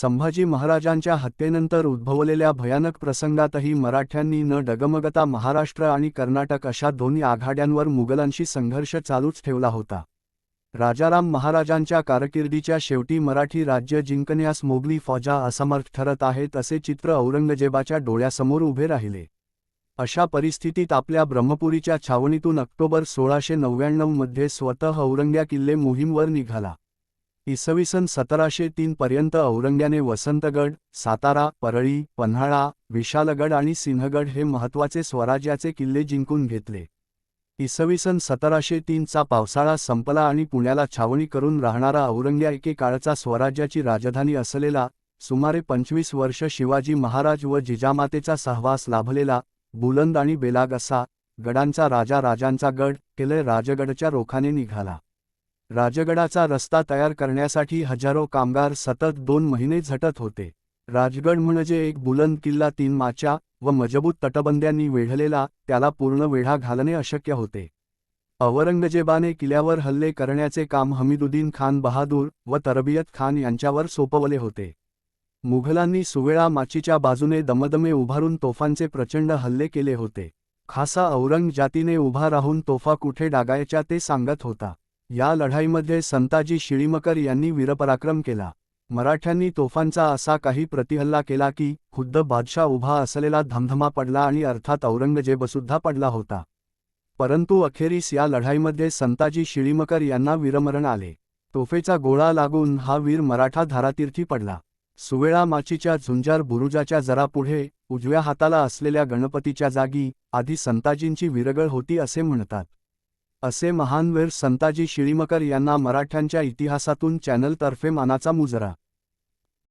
संभाजी महाराजांच्या हत्येनंतर उद्भवलेल्या भयानक प्रसंगातही मराठ्यांनी न डगमगता महाराष्ट्र आणि कर्नाटक अशा दोन्ही आघाड्यांवर मुघलांशी संघर्ष चालूच ठेवला होता. राजाराम महाराजांच्या कारकिर्दीच्या शेवटी मराठी राज्य जिंकण्यास मोगली फौजा असमर्थ ठरत आहेत असे चित्र औरंगजेबाच्या डोळ्यासमोर उभे राहिले. अशा परिस्थितीत आपल्या ब्रह्मपुरीच्या छावणीतून ऑक्टोबर सोळाशे नव्याण्णवमध्ये स्वतः औरंग्या किल्ले मोहीमवर निघाला. इसवी सन सतराशे तीन पर्यंत औरंग्याने वसंतगड सातारा परळी पन्हाळा विशालगड आणि सिंहगड हे महत्त्वाचे स्वराज्याचे किल्ले जिंकून घेतले. इसवी सन सतराशे तीनचा पावसाळा संपला आणि पुण्याला छावणी करून राहणारा औरंग्या एकेकाळचा स्वराज्याची राजधानी असलेला सुमारे पंचवीस वर्ष शिवाजी महाराज व जिजामातेचा सहवास लाभलेला बुलंद आणि बेलाग असा गडांचा राजा राजांचा गड केलय राजगडच्या रोखाने निघाला. राजगडाचा रस्ता तयार करण्यासाठी हजारो कामगार सतत दोन महिने झटत होते. राजगड म्हणजे एक बुलंद किल्ला तीन माच्या व मजबूत तटबंद्यांनी वेढलेला त्याला पूर्ण वेढा घालणे अशक्य होते. औरंगजेबाने किल्ल्यावर हल्ले करण्याचे काम हमीदुद्दीन खान बहादूर व तरबियत खान यांच्यावर सोपवले होते. मुघलांनी सुवेळा माचीच्या बाजूने दमदमे उभारून तोफांचे प्रचंड हल्ले केले होते. खासा औरंग जातीने उभा राहून तोफा कुठे डागायच्या ते सांगत होता. या लढाईमध्ये संताजी शिळीमकर यांनी वीरपराक्रम केला. मराठ्यांनी तोफांचा असा काही प्रतिहल्ला केला की खुद्द बादशाह उभा असलेला धमधमा पडला आणि अर्थात औरंगजेबसुद्धा पडला होता. परंतु अखेरीस या लढाईमध्ये संताजी शिळीमकर यांना वीरमरण आले. तोफेचा गोळा लागून हा वीर मराठा धारातीर्थी पडला. सुवेळा माचीच्या झुंजार बुरुजाच्या जरा पुढे उजव्या हाताला असलेल्या गणपतीच्या जागी आधी संताजींची विरगळ होती असे म्हणतात. असे महानवीर संताजी शिळीमकर यांना मराठ्यांच्या इतिहासातून चॅनलतर्फे मानाचा मुजरा.